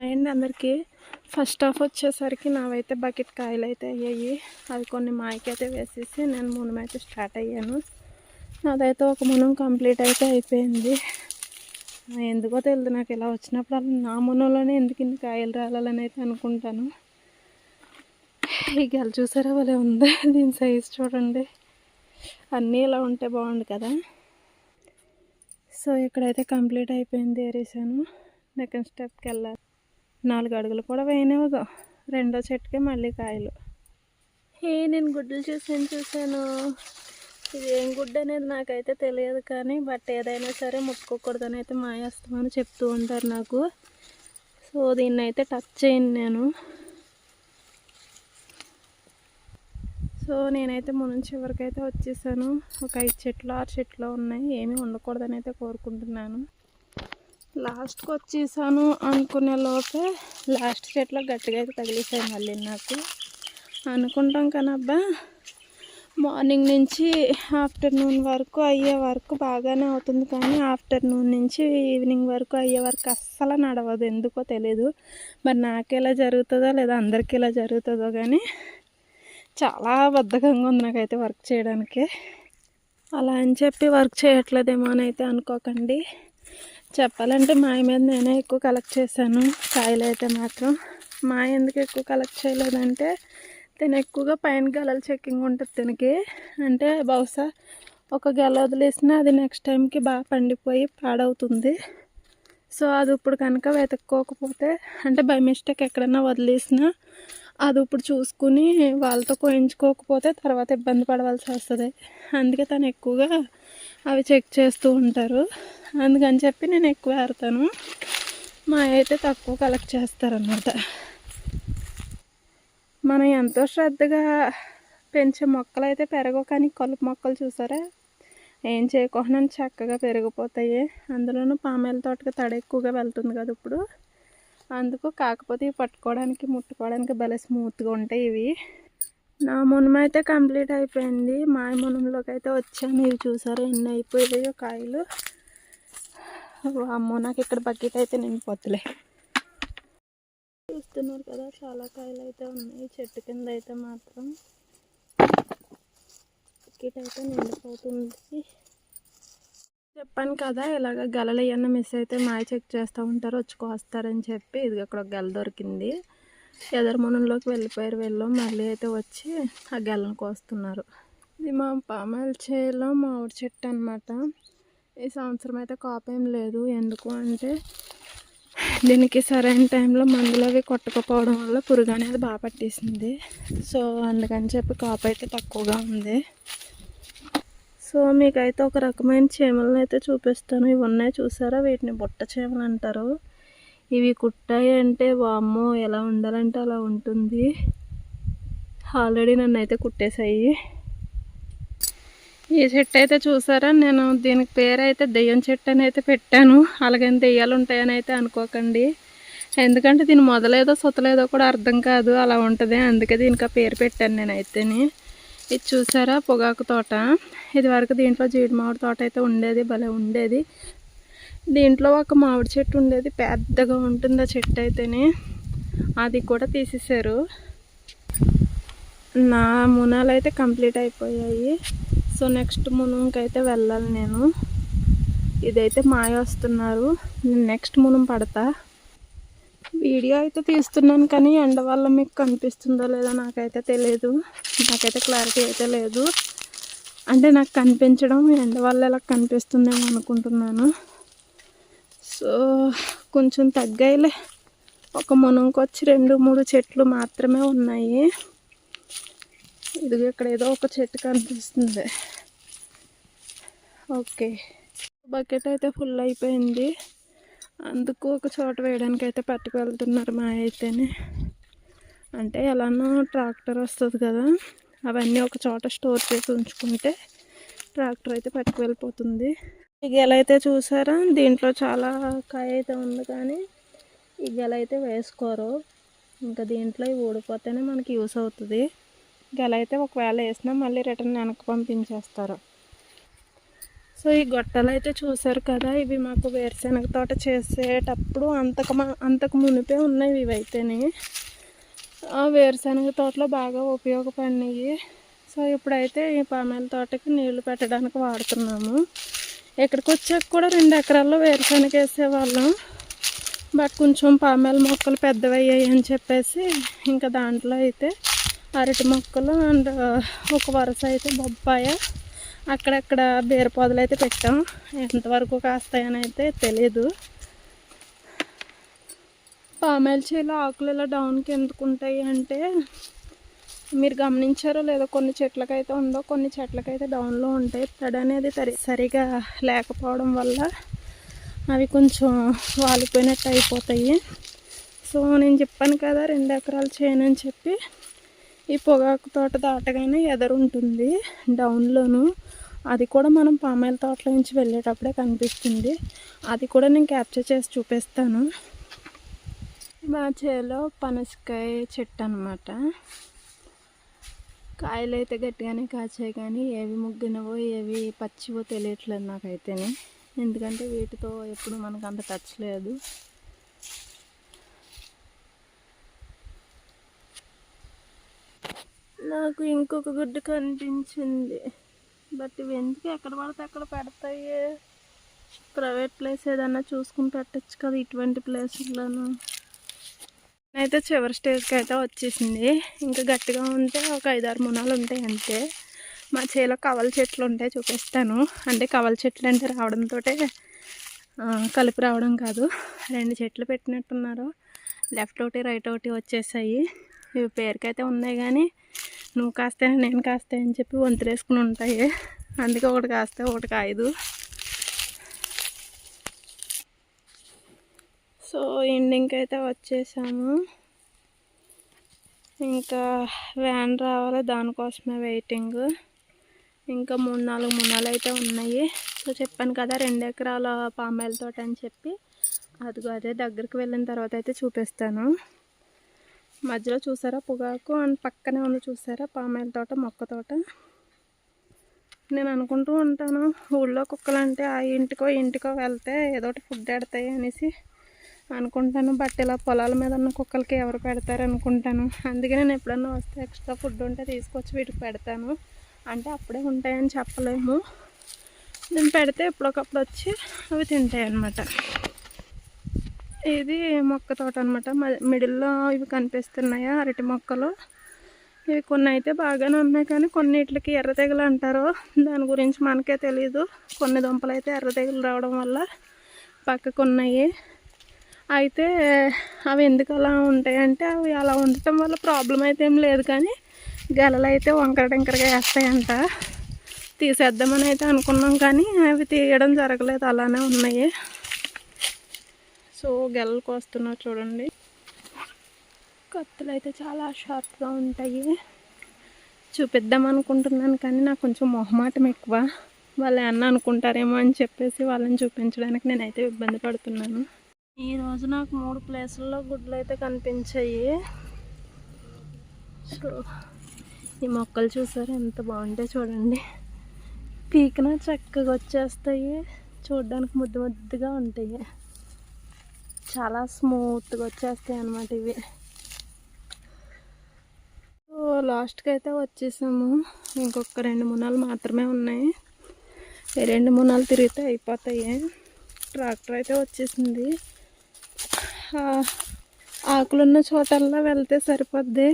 And అందరికీ. First of వచ్చేసరికి నావైతే bucket కాయలు అయితే అయ్యాయి. అవి కొన్ని మాయకైతే వేసేసి నేను మునం అయితే స్టార్ట్ అయ్యాను. నాదైతే ఒక మునం కంప్లీట్ అయితే అయిపోయింది. ఎందుకో తెలియదు నాకు ఇలా వచ్చినప్పుడు అలా నా మునంలోనే ఎందుకు ఇన్ని కాయలు రాలని అయితే అనుకుంటాను. ఈ గెల చూసారా వాళ్ళే ఉంది. దీని సైజ్ చూడండి. అన్నీ ఇలా ఉంటే బాగుండు కదా. సో ఇక్కడైతే కంప్లీట్ అయిపోయింది ఏరేసాను. నెక్స్ట్ స్టెప్కి వెళ్ళాలి. నాలుగు అడుగులు కూడా వేయనివ్వదు రెండో చెట్టుకే మళ్ళీ కాయలు. ఏ నేను గుడ్లు చూసాను చూశాను. ఇది ఏం గుడ్డు అనేది నాకైతే తెలియదు కానీ బట్ ఏదైనా సరే ముట్టుకోకూడదని అయితే మాయేస్తామని చెప్తూ ఉంటారు నాకు. సో దీన్ని అయితే టచ్ చేయను నేను. సో నేనైతే మునం ఎవరికైతే వచ్చేసాను. ఒక ఐదు చెట్లు ఆరు చెట్లు ఉన్నాయి. ఏమీ ఉండకూడదని అయితే కోరుకుంటున్నాను. లాస్ట్కి వచ్చేసాను అనుకునే లోపే లాస్ట్ చెట్లో గట్టిగా అయితే తగిలేసాయి మళ్ళీ నాకు. అనుకుంటాం కానీ అబ్బా మార్నింగ్ నుంచి ఆఫ్టర్నూన్ వరకు అయ్యే వరకు బాగానే అవుతుంది కానీ ఆఫ్టర్నూన్ నుంచి ఈవినింగ్ వరకు అయ్యే వరకు అస్సలు నడవదు. ఎందుకో తెలీదు. మరి నాకు ఎలా జరుగుతుందో లేదా అందరికీ ఇలా జరుగుతుందో కానీ చాలా బద్ధకంగా ఉంది నాకైతే వర్క్ చేయడానికి. అలా అని చెప్పి వర్క్ చేయట్లేదేమో అని అయితే అనుకోకండి. చెప్పాలంటే మాయ మీద నేనే ఎక్కువ కలెక్ట్ చేశాను. కాయలు అయితే మాత్రం. మాయ ఎందుకు ఎక్కువ కలెక్ట్ చేయలేదంటే తను ఎక్కువగా పైన గెలలు చెక్కింగ్ ఉంటుంది తనకి. అంటే బహుశా ఒక గెల వదిలేసినా అది నెక్స్ట్ టైంకి బాగా పండిపోయి పాడవుతుంది. సో అది ఇప్పుడు కనుక వెతుక్కోకపోతే అంటే బై మిస్టేక్ ఎక్కడన్నా వదిలేసినా అది ఇప్పుడు చూసుకుని వాళ్ళతో కోయించుకోకపోతే తర్వాత ఇబ్బంది పడవలసి వస్తుంది. అందుకే తను ఎక్కువగా అవి చెక్ చేస్తూ ఉంటారు. అందుకని చెప్పి నేను ఎక్కువ ఆడతాను మా అయితే తక్కువ కలెక్ట్ చేస్తారన్నమాట. మనం ఎంతో శ్రద్ధగా పెంచే మొక్కలు అయితే పెరగవు కానీ కలుపు మొక్కలు చూసారా? ఏం చేయకుండా చక్కగా పెరిగిపోతాయి. అందులోనూ పామేల తోటకి తడ ఎక్కువగా వెళ్తుంది కదా ఇప్పుడు. అందుకు కాకపోతే ఇవి పట్టుకోవడానికి ముట్టుకోవడానికి భలే స్మూత్గా ఉంటాయి ఇవి. నా మునం అయితే కంప్లీట్ అయిపోయింది. మాయ మునంలోకి అయితే వచ్చాను. ఇవి చూసారు? ఎన్ని అయిపోయాయో కాయలు. అమ్మో నాకు ఇక్కడ బకెట్ అయితే నిండిపోతులే. చూస్తున్నారు కదా చాలా కాయలు అయితే ఉన్నాయి. చెట్టు కింద అయితే మాత్రం బకెట్ అయితే నిండిపోతుంది. చెప్పాను కదా ఇలాగ గలలు ఏమన్నా మిస్ అయితే మాయ చెక్ చేస్తూ ఉంటారు వచ్చి కోస్తారని చెప్పి. ఇది అక్కడ ఒక గెల దొరికింది. ఎదరమునంలోకి వెళ్ళిపోయారు. వెళ్ళాం మళ్ళీ అయితే వచ్చి ఆ గెలను కోస్తున్నారు. ఇది మా పామాయిల్ చేలో మామిడి చెట్టు అనమాట ఈ సంవత్సరం అయితే కాపేం లేదు. ఎందుకు అంటే దీనికి సరైన టైంలో మందులు అవి కొట్టకపోవడం వల్ల పురుగు అనేది బాగా పట్టేసింది. సో అందుకని చెప్పి కాపు అయితే తక్కువగా ఉంది. సో మీకైతే ఒక రకమైన చీమలను అయితే చూపిస్తాను. ఇవి ఉన్నాయి చూసారా? వీటిని బుట్ట చీమలు అంటారు. ఇవి కుట్టాయి అంటే వామ్మో ఎలా ఉండాలంటే అలా ఉంటుంది. ఆల్రెడీ నన్ను అయితే కుట్టేశాయి. ఈ చెట్టు అయితే చూసారా? నేను దీనికి పేరు అయితే దెయ్యం చెట్టు అని అయితే పెట్టాను. అలాగని దెయ్యాలు ఉంటాయని అయితే అనుకోకండి. ఎందుకంటే దీని మొదలేదో సొతలేదో కూడా అర్థం కాదు. అలా ఉంటుంది. అందుకే దీనికి ఆ పేరు పెట్టాను నేనైతేని. ఇది చూసారా? పొగాకు తోట. ఇది వరకు దీంట్లో జీడి మామిడి తోట అయితే ఉండేది భలే ఉండేది. దీంట్లో ఒక మామిడి చెట్టు ఉండేది. పెద్దగా ఉంటుంది ఆ చెట్టు అయితేనే. అది కూడా తీసేశారు. నా మునాలు అయితే కంప్లీట్ అయిపోయాయి. సో నెక్స్ట్ మునంకి వెళ్ళాలి నేను. ఇదైతే మాయ వస్తున్నారు. నేను నెక్స్ట్ మునం పడతా. వీడియో అయితే తీస్తున్నాను కానీ ఎండ వల్ల మీకు కనిపిస్తుందో లేదో నాకైతే తెలియదు నాకైతే క్లారిటీ అయితే లేదు. అంటే నాకు కనిపించడం ఎండ వల్ల ఎలా కనిపిస్తుందేమో అనుకుంటున్నాను. సో కొంచెం తగ్గాయిలే. ఒక మునంకొచ్చి రెండు మూడు చెట్లు మాత్రమే ఉన్నాయి. ఇది ఇక్కడ ఏదో ఒక చెట్టు కనిపిస్తుంది. ఓకే. బకెట్ అయితే ఫుల్ అయిపోయింది. అందుకు ఒక చోట వేయడానికి అయితే పట్టుకు వెళ్తున్నారు మా అయితేనే. అంటే ఎలానో ట్రాక్టర్ వస్తుంది కదా అవన్నీ ఒక చోట స్టోర్ చేసి ఉంచుకుంటే ట్రాక్టర్ అయితే పట్టుకు వెళ్ళిపోతుంది ఈ గెల అయితే చూసారా? దీంట్లో చాలా కాయ అయితే ఉంది కానీ ఈ గెల అయితే వేసుకోరు. ఇంకా దీంట్లో ఊడిపోతేనే మనకి యూస్ అవుతుంది. గెల అయితే ఒకవేళ వేసినా మళ్ళీ రిటర్న్ వెనక్కి పంపించేస్తారు. సో ఈ గొట్టలు అయితే చూసారు కదా? ఇవి మాకు వేరుశెనగ తోట చేసేటప్పుడు అంతకు అంతకు మునిపే ఉన్నాయి ఇవి అయితేనే ఆ తోటలో బాగా ఉపయోగపడినాయి. సో ఇప్పుడైతే ఈ పామాయిల తోటకి నీళ్ళు పెట్టడానికి వాడుతున్నాము. ఇక్కడికి వచ్చాక కూడా రెండు ఎకరాల్లో వేరుశనగ వేసేవాళ్ళం. బట్ కొంచెం పామాయిల మొక్కలు పెద్దవయ్యాయి అని చెప్పేసి ఇంకా దాంట్లో అయితే అరటి మొక్కలు అండ్ ఒక వరుస అయితే బొప్పాయ. అక్కడక్కడ బీరపొదలు అయితే పెట్టాం. ఎంతవరకు కాస్తాయని అయితే తెలీదు. పామాయిల్ చేలో ఆకులు ఇలా డౌన్కి ఎందుకు ఉంటాయి అంటే మీరు గమనించారో లేదో కొన్ని చెట్లకైతే ఉందో కొన్ని చెట్లకైతే డౌన్లో ఉంటాయి. తడి అనేది సరిగా లేకపోవడం వల్ల అవి కొంచెం వాలిపోయినట్టు అయిపోతాయి. సో నేను చెప్పాను కదా రెండు ఎకరాలు చేయనని చెప్పి ఈ పొగాకు తోట దాటగానే ఎదరు ఉంటుంది డౌన్లోను అది కూడా మనం పామాయిల తోటలో నుంచి వెళ్ళేటప్పుడే కనిపిస్తుంది. అది కూడా నేను క్యాప్చర్ చేసి చూపిస్తాను. మా చేలో పనసకాయ చెట్టు అనమాట కాయలు అయితే గట్టిగానే కాచాయి కానీ ఏవి ముగ్గినవో ఏవి పచ్చివో తెలియట్లేదు నాకైతేనే. ఎందుకంటే వీటితో ఎప్పుడు మనకు అంత టచ్ లేదు. నాకు ఇంకొక గుడ్డు కనిపించింది. బట్ ఇవి ఎందుకు ఎక్కడ పడితే అక్కడ పెడతాయి? ప్రైవేట్ ప్లేస్ ఏదన్నా చూసుకుని పెట్టచ్చు కదా ఇటువంటి ప్లేసుల్లోనూ అయితే చివరి స్టేజ్కి అయితే వచ్చేసింది. ఇంకా గట్టిగా ఉంటే ఒక ఐదారు మునాలు ఉంటాయి అంతే. మా చేలో కవల చెట్లు ఉంటాయి చూపిస్తాను. అంటే కవల చెట్లు అంటే రావడంతో కలిపి రావడం కాదు. రెండు చెట్లు పెట్టినట్టున్నారు. లెఫ్ట్ ఒకటి రైట్ ఒకటి వచ్చేసాయి. ఇవి పేరుకైతే ఉన్నాయి కానీ నువ్వు కాస్తే నేను కాస్తే అని చెప్పి వంతులేసుకుని ఉంటాయి. అందుకే ఒకటి కాస్తే ఒకటి కాయదు సో ఎండింగ్కి అయితే వచ్చేసాము. ఇంకా వ్యాన్ రావాలి దానికోసమే వెయిటింగ్. ఇంకా మూడు నాలుగు మునాలు అయితే ఉన్నాయి. సో చెప్పాను కదా రెండు ఎకరాల పామాయిల తోట అని చెప్పి. అదిగో అదే దగ్గరికి వెళ్ళిన తర్వాత అయితే చూపిస్తాను. మధ్యలో చూసారా పొగాకు? అండ్ పక్కనే ఉంది చూసారా పామాయిల తోట మొక్క తోట? నేను అనుకుంటూ ఉంటాను ఊళ్ళో కుక్కలు అంటే ఆ ఇంటికో ఇంటికో వెళ్తే ఏదో ఒకటి ఫుడ్ పెడతాయి అనేసి. అనుకుంటాను. బట్ ఇలా పొలాల మీద ఉన్న కుక్కలకి ఎవరు పెడతారు అనుకుంటాను. అందుకే నేను ఎప్పుడన్నా వస్తే ఎక్స్ట్రా ఫుడ్ ఉంటే తీసుకొచ్చి వీటికి పెడతాను. అంటే అప్పుడే ఉంటాయని చెప్పలేము. నేను పెడితే ఎప్పుడొకప్పుడు వచ్చి అవి తింటాయి అన్నమాట. ఇది మొక్క తోట అనమాట మిడిల్లో ఇవి కనిపిస్తున్నాయా అరటి మొక్కలు. ఇవి కొన్ని అయితే బాగానే ఉన్నాయి కానీ కొన్నిటికి ఎర్ర తెగులు అంటారు. దాని గురించి మనకే తెలియదు కొన్ని దుంపలు అయితే ఎర్ర తెగులు రావడం వల్ల పక్కకు ఉన్నాయి అయితే అవి ఎందుకు అలా ఉంటాయి అంటే అవి అలా ఉండటం వల్ల ప్రాబ్లం అయితే ఏం లేదు కానీ గెలలు అయితే వంకర టెంకరగా వేస్తాయంట. తీసేద్దామని అయితే అనుకున్నాం కానీ అవి తీయడం జరగలేదు అలానే ఉన్నాయి. సో గెలలకు వస్తున్నారు చూడండి. కత్తులు అయితే చాలా షార్ప్గా ఉంటాయి. చూపిద్దాం అనుకుంటున్నాను కానీ నాకు కొంచెం మొహమాటం ఎక్కువ. వాళ్ళు ఏమన్నా అనుకుంటారేమో అని చెప్పేసి వాళ్ళని చూపించడానికి నేనైతే ఇబ్బంది పడుతున్నాను. ఈరోజు నాకు మూడు ప్లేసుల్లో గుడ్లు అయితే కనిపించాయి. సో ఈ మొక్కలు చూసారు? ఎంత బాగుంటాయి చూడండి. పీకిన చక్కగా వచ్చేస్తాయి. చూడడానికి ముద్దు ముద్దుగా ఉంటాయి. చాలా స్మూత్గా వచ్చేస్తాయి అన్నమాట ఇవి. సో లాస్ట్కి అయితే వచ్చేసాము. ఇంకొక రెండు మునాలు మాత్రమే ఉన్నాయి. రెండు మునాలు తిరిగితే అయిపోతాయి. ట్రాక్టర్ అయితే వచ్చేసింది. ఆకులున్న చోటల్లా వెళ్తే సరిపోద్ది.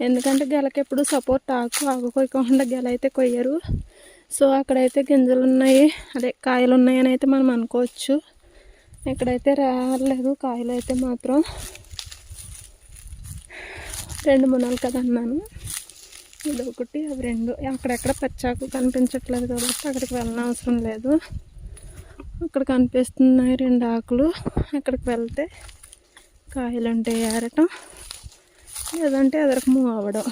ఎందుకంటే గెలకి ఎప్పుడు సపోర్ట్ ఆకు ఆకు కొయ్యకుండా గెల అయితే కొయ్యరు. సో అక్కడైతే గింజలు ఉన్నాయి అదే కాయలు ఉన్నాయని అయితే మనం అనుకోవచ్చు. ఇక్కడైతే రాలేదు కాయలు అయితే మాత్రం. రెండు మునాలు కదా అన్నాను. ఇది ఒకటి అవి రెండు. అక్కడెక్కడ పచ్చాకు కనిపించట్లేదు కాబట్టి అక్కడికి వెళ్ళిన అవసరం లేదు. అక్కడ కనిపిస్తున్నాయి రెండు ఆకులు. అక్కడికి వెళ్తే కాయలు ఉంటాయి ఏరటం లేదంటే ఎదరకు మూవ్ అవ్వడం.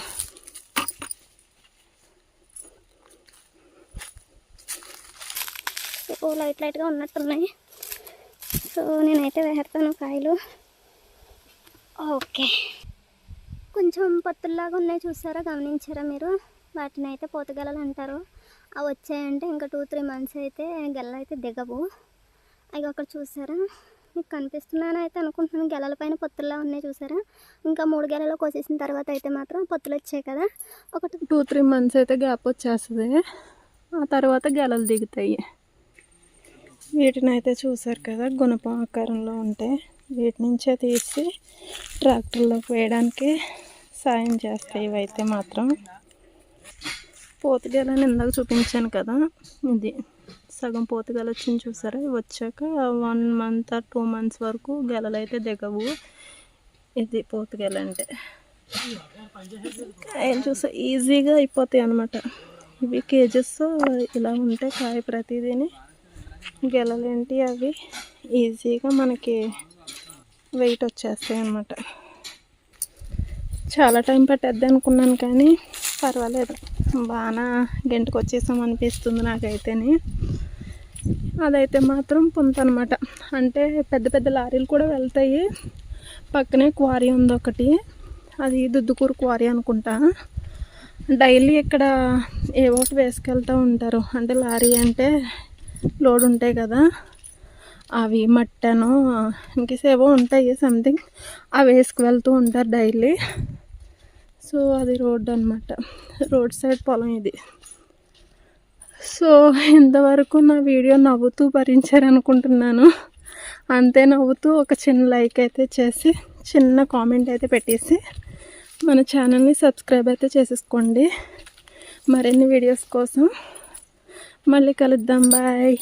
సో లైట్ లైట్గా ఉన్నట్టున్నాయి. సో నేనైతే వేస్తాను కాయలు. ఓకే. కొంచెం పత్తుల్లాగా ఉన్నాయి చూసారా? గమనించారా మీరు? వాటిని అయితే పోతగలలు అంటారు అవి వచ్చాయంటే ఇంకా టూ త్రీ మంత్స్ అయితే గల్ల అయితే దిగవు. అవి అక్కడ చూసారా? మీకు కనిపిస్తున్నాను అయితే అనుకుంటున్నాను. గెలల పైన పొత్తుల్లా ఉన్నాయి చూసారా? ఇంకా మూడు గెలలు కోసేసిన తర్వాత అయితే మాత్రం పొత్తులు వచ్చాయి కదా. ఒకటి టూ త్రీ మంత్స్ అయితే గ్యాప్ వచ్చేస్తుంది. ఆ తర్వాత గెలలు దిగుతాయి. వీటిని అయితే చూసారు కదా గుణపం ఆకారంలో ఉంటాయి వీటి నుంచే తీసి ట్రాక్టర్లోకి వేయడానికి సాయం చేస్తాయి ఇవైతే మాత్రం. పోతుగలని ఇందాక చూపించాను కదా ఇది. సగం పోతుగల వచ్చింది చూసారా? వచ్చాక one month or two months వరకు గెలలు అయితే దిగవు. ఇది పోతుగల అంటే. కాయలు చూసా ఈజీగా అయిపోతాయి అనమాట ఇవి కేజెస్ ఇలా ఉంటాయి కాయ ప్రతిదీని. గెలలేంటి అవి? ఈజీగా మనకి వెయిట్ వచ్చేస్తాయి అన్నమాట. చాలా టైం పట్టేద్ది అనుకున్నాను కానీ పర్వాలేదు. బాగా గంటకు వచ్చేసాం అనిపిస్తుంది నాకైతేనే. అదైతే మాత్రం పుంత అనమాట అంటే పెద్ద పెద్ద లారీలు కూడా వెళ్తాయి. పక్కనే క్వారీ ఉంది ఒకటి. అది దుద్దుకూరు క్వారీ అనుకుంటా. డైలీ ఇక్కడ ఏ ఒకటి వేసుకెళ్తూ ఉంటారు. అంటే లారీ అంటే లోడ్ ఉంటాయి కదా. అవి మట్టను ఇంకేసేవో ఉంటాయి సంథింగ్ అవి వేసుకువెళ్తూ ఉంటారు డైలీ. సో అది రోడ్ అనమాట రోడ్ సైడ్ పొలం ఇది. సో ఇంతవరకు నా వీడియో నవ్వుతూ భరించారనుకుంటున్నాను. అంతే నవ్వుతూ ఒక చిన్న లైక్ అయితే చేసి చిన్న కామెంట్ అయితే పెట్టేసి మన ఛానల్ని సబ్స్క్రైబ్ అయితే చేసేసుకోండి. మరిన్ని వీడియోస్ కోసం మళ్ళీ కలుద్దాం. బాయ్.